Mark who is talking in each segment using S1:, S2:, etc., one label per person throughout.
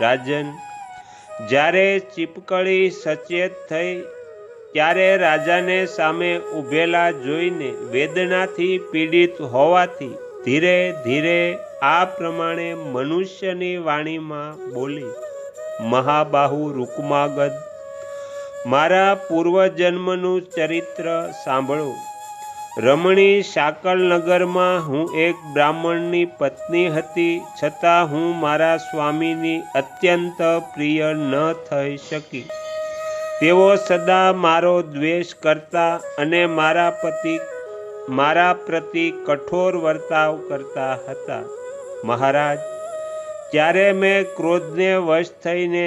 S1: રાજન. જ્યારે ચીપકળી સચેત થઈ, ત્યારે રાજાને સામે ઊભેલા જોઈને વેદનાથી પીડિત હોવાથી ધીરે ધીરે આ પ્રમાણે મનુષ્યની વાણીમાં બોલી, મહાબાહુ રૂકમાગદ, મારા પૂર્વજન્મનું ચરિત્ર સાંભળો. રમણી શાકલનગરમાં હું એક બ્રાહ્મણની પત્ની હતી, છતાં હું મારા સ્વામીની અત્યંત પ્રિય ન થઈ શકી. તેઓ સદા મારો દ્વેષ કરતા અને મારા પતિ, મારા પ્રતિ કઠોર વર્તાવ કરતા હતા. મહારાજ, ત્યારે મેં ક્રોધને વશ થઈને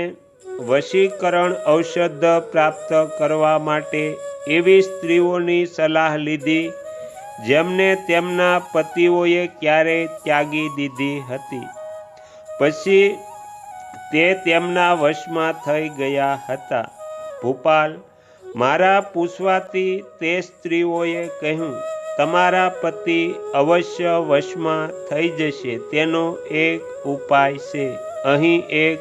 S1: વશીકરણ ઔષધ પ્રાપ્ત કરવા માટે એવી સ્ત્રીઓની સલાહ લીધી જેમને તેમના પતિઓએ ક્યારેય ત્યાગી દીધી હતી. પછી તે તેમના વશમાં થઈ ગયા હતા. ભોપાલ, મારા પૂછવાથી તે સ્ત્રીઓએ કહ્યું, તમારા પતિ અવશ્ય વશમાં થઈ જશે. તેનો એક ઉપાય છે. અહીં એક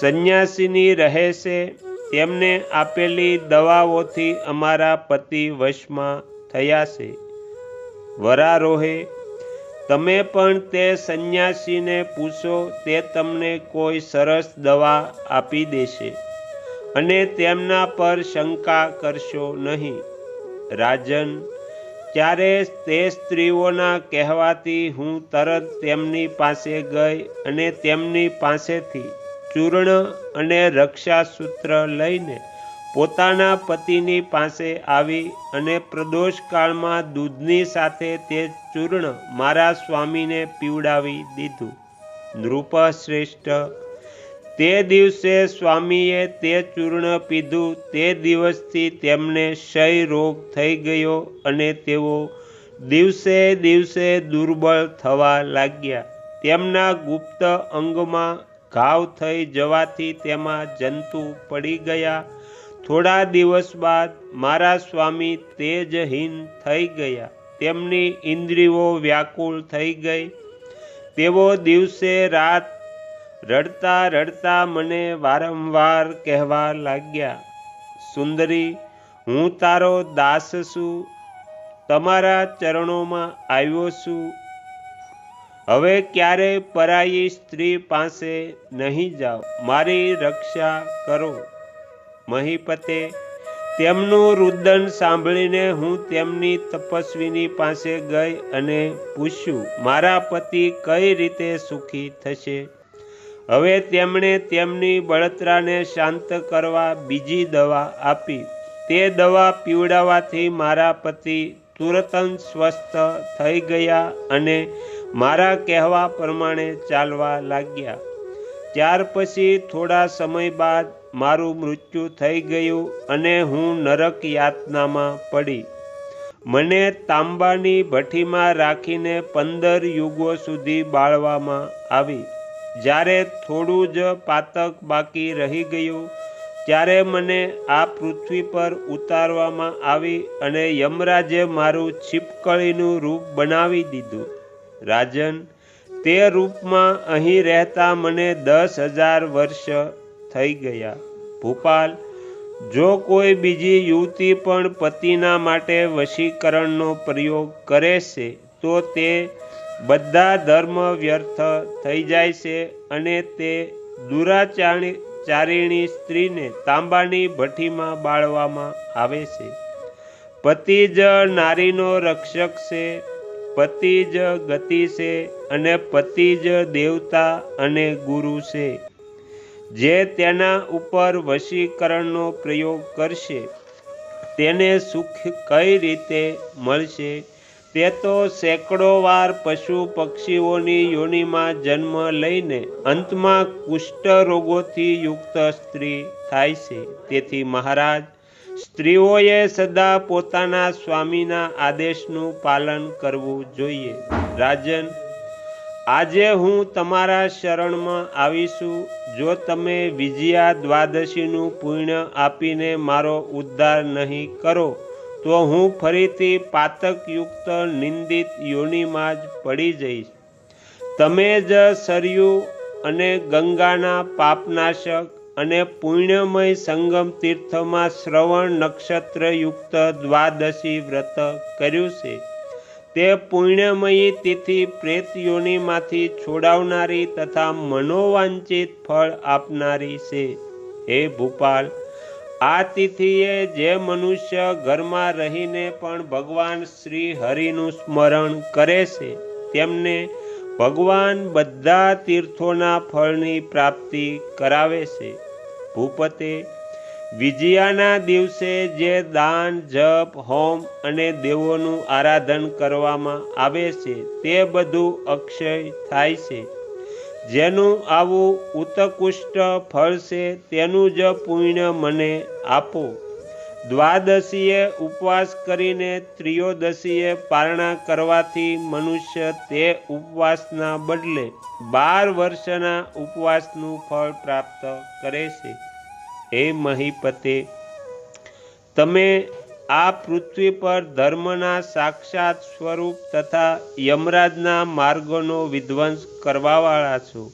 S1: સંન્યાસીની રહે છે તેમને આપેલી દવાઓથી અમારા પતિ વશમાં થયા છે. વરારોહે. તમે પણ તે સંન્યાસીને પૂછો, તે તમને કોઈ સરસ દવા આપી દેશે અને તેમના પર શંકા કરશો નહીં. રાજન ત્યારે તે સ્ત્રીઓના કહેવાથી હું તરત તેમની પાસે ગઈ અને તેમની પાસેથી ચૂર્ણ અને રક્ષાસૂત્ર લઈને પોતાના પતિની પાસે આવી અને પ્રદોષકાળમાં દૂધની સાથે તે ચૂર્ણ મારા સ્વામીને પીવડાવી દીધું. નૃપશ્રેષ્ઠ તે દિવસે સ્વામીએ તે ચૂર્ણ પીધું. તે દિવસથી તેમને ક્ષય રોગ થઈ ગયો અને તેઓ દિવસે દિવસે દુર્બળ થવા લાગ્યા. તેમના ગુપ્ત અંગમાં ઘાવ થઈ જવાથી તેમાં જંતુ પડી ગયા. થોડા દિવસ બાદ મારા સ્વામી તેજહીન થઈ ગયા. તેમની ઇન્દ્રિયો વ્યાકુળ થઈ ગઈ. તેઓ દિવસે રાત રડતા રડતા મને વારંવાર કહેવા લાગ્યા, સુંદરી, હું તારો દાસ છું. તમારા ચરણોમાં આવ્યો છું. હવે ક્યારેય પરાઈ સ્ત્રી પાસે નહીં જાઓ. મારી રક્ષા કરો. મહીપતે તેમનું રુદન સાંભળીને હું તેમની તપસ્વીની પાસે ગઈ અને પૂછ્યું, મારા પતિ કઈ રીતે સુખી થશે? હવે તેમણે તેમની બળતરાને શાંત કરવા બીજી દવા આપી. તે દવા પીવડાવવાથી મારા પતિ તુરત સ્વસ્થ થઈ ગયા અને મારા કહેવા પ્રમાણે ચાલવા લાગ્યા. ત્યાર પછી થોડા સમય બાદ મારું મૃત્યુ થઈ ગયું અને હું નરક યાતનામાં પડી. મને તાંબાની ભઠ્ઠીમાં રાખીને પંદર યુગો સુધી બાળવામાં આવી. જ્યારે થોડું જ પાતક બાકી રહી ગયું, ત્યારે મને આ પૃથ્વી પર ઉતારવામાં આવી અને યમરાજે મારું છીપકળીનું રૂપ બનાવી દીધું. રાજન, તે રૂપમાં અહીં રહેતા મને દસ હજાર વર્ષ થઈ ગયા. ભોપાલ, જો કોઈ બીજી યુવતી પણ પતિના માટે વશીકરણનો પ્રયોગ કરે છે, તો તે બધા ધર્મ વ્યર્થ થઈ જાય છે અને તે દુરાચારી, ચારિણી સ્ત્રીને તાંબાની ભઠ્ઠીમાં બાળવામાં આવે છે. પતિ જ નારીનો રક્ષક છે, પતિ જ ગતિ છે અને પતિ જ દેવતા અને ગુરુ છે. જે તેના ઉપર વશીકરણનો પ્રયોગ કરશે, તેને સુખ કઈ રીતે મળશે? તે તો સેંકડો વાર પશુ પક્ષીઓની યોનિમાં જન્મ લઈને અંતમાં કુષ્ઠ રોગોથી યુક્ત સ્ત્રી થાય છે. તેથી મહારાજ, સ્ત્રીઓએ સદા પોતાના સ્વામીના આદેશનું પાલન કરવું જોઈએ. રાજન આજે હું તમારા શરણમાં આવીશું. જો તમે વિજયા દ્વાદશીનું પુણ્ય આપીને મારો ઉદ્ધાર નહીં કરો, તો હું ફરીથી પાતકયુક્ત નિંદિત યોનિમાં જ પડી જઈશ. તમે જ સરયુ અને ગંગાના પાપનાશક અને પુણ્યમય સંગમ તીર્થમાં શ્રવણ નક્ષત્રયુક્ત દ્વાદશી વ્રત કર્યું છે. તે પુણ્યમયી તિથિ પ્રેત યોનિમાંથી છોડાવનારી તથા મનોવાંચિત ફળ આપનારી છે. હે ભૂપાલ, આ તિથિએ જે મનુષ્ય ઘરમાં રહીને પણ ભગવાન શ્રી હરિનું સ્મરણ કરે છે, તેમને ભગવાન બધા તીર્થોના ફળની પ્રાપ્તિ કરાવે છે. ભૂપતે વિજયાના દિવસે જે દાન, જપ, હોમ અને દેવોનું આરાધન કરવામાં આવે છે, તે બધું અક્ષય થાય છે. જેનું આવું ઉત્કૃષ્ટ ફળ છે, તેનું જ પુણ્ય મને આપો. દ્વાદશીએ ઉપવાસ કરીને ત્રિયોદશીએ પારણા કરવાથી મનુષ્ય તે ઉપવાસના બદલે બાર વર્ષના ઉપવાસનું ફળ પ્રાપ્ત કરે છે. હે મહીપતે, તમે આ પૃથ્વી પર ધર્મના સાક્ષાત સ્વરૂપ તથા યમરાજના માર્ગોનો વિધ્વંસ કરવાવાળા છો.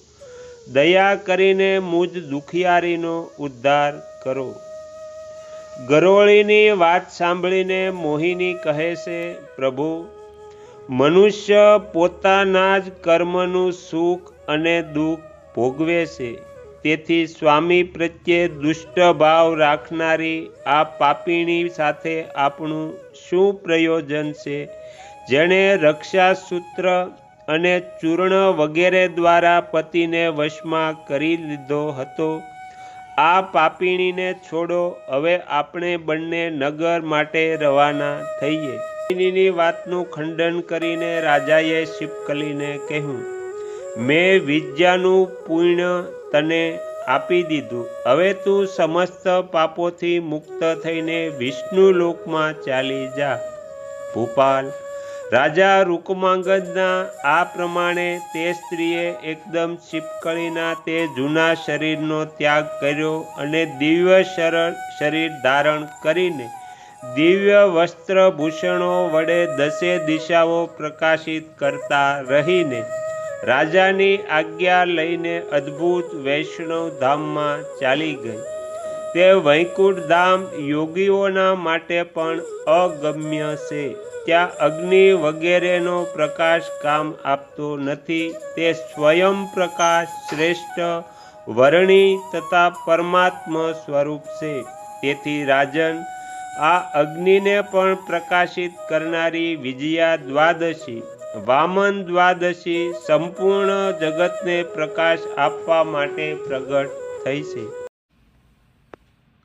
S1: દયા કરીને મુજ દુખિયારીનો ઉદ્ધાર કરો. ગરોળીની વાત સાંભળીને મોહિની કહે છે, પ્રભુ, મનુષ્ય પોતાના જ કર્મનું સુખ અને દુઃખ ભોગવે છે. તેથી સ્વામી પ્રત્યે દુષ્ટ ભાવ રાખનારી આ પાપીણી સાથે આપણું શું પ્રયોજન છે? જેણે રક્ષાસૂત્ર અને ચૂર્ણ વગેરે દ્વારા પતિને વશમાં કરી લીધો હતો. આ પાપીણીને છોડો, હવે આપણે બંને નગર માટે રવાના થઈએ. મોહિનીની વાતનું ખંડન કરીને રાજાએ શિપકલીને કહ્યું, મેં વિદ્યાનું પુણ્ય તને આપી દીધું. હવે તું સમસ્ત પાપોથી મુક્ત થઈને વિષ્ણુ લોકમાં ચાલી જા. ભૂપાલ, રાજા રૂકમાંગદના આ પ્રમાણે તે સ્ત્રીએ એકદમ શિપકળીના તે જૂના શરીરનો ત્યાગ કર્યો અને દિવ્ય શરણ શરીર ધારણ કરીને દિવ્ય વસ્ત્રભૂષણો વડે દસે દિશાઓ પ્રકાશિત કરતા રહીને રાજાની આજ્ઞા લઈને અદ્ભુત વૈષ્ણવ ધામમાં ચાલી ગઈ. તે વૈકુંઠ ધામ યોગીઓના માટે પણ અગમ્ય છે. ત્યાં અગ્નિ વગેરેનો પ્રકાશ કામ આપતો નથી. તે સ્વયં પ્રકાશ શ્રેષ્ઠ, વર્ણી તથા પરમાત્મ સ્વરૂપ છે. તેથી રાજન, આ અગ્નિને પણ પ્રકાશિત કરનારી વિજયા દ્વાદશી વામન દ્વાદશી સંપૂર્ણ જગતને પ્રકાશ આપવા માટે પ્રગટ થઈ છે.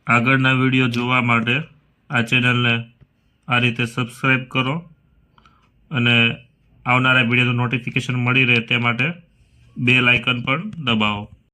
S2: આગળના વીડિયો જોવા માટે આ ચેનલને આ રીતે સબસ્ક્રાઈબ કરો અને આવનારા વિડીયોનું નોટિફિકેશન મળી રહે તે માટે બે લાઇકન પણ દબાવો.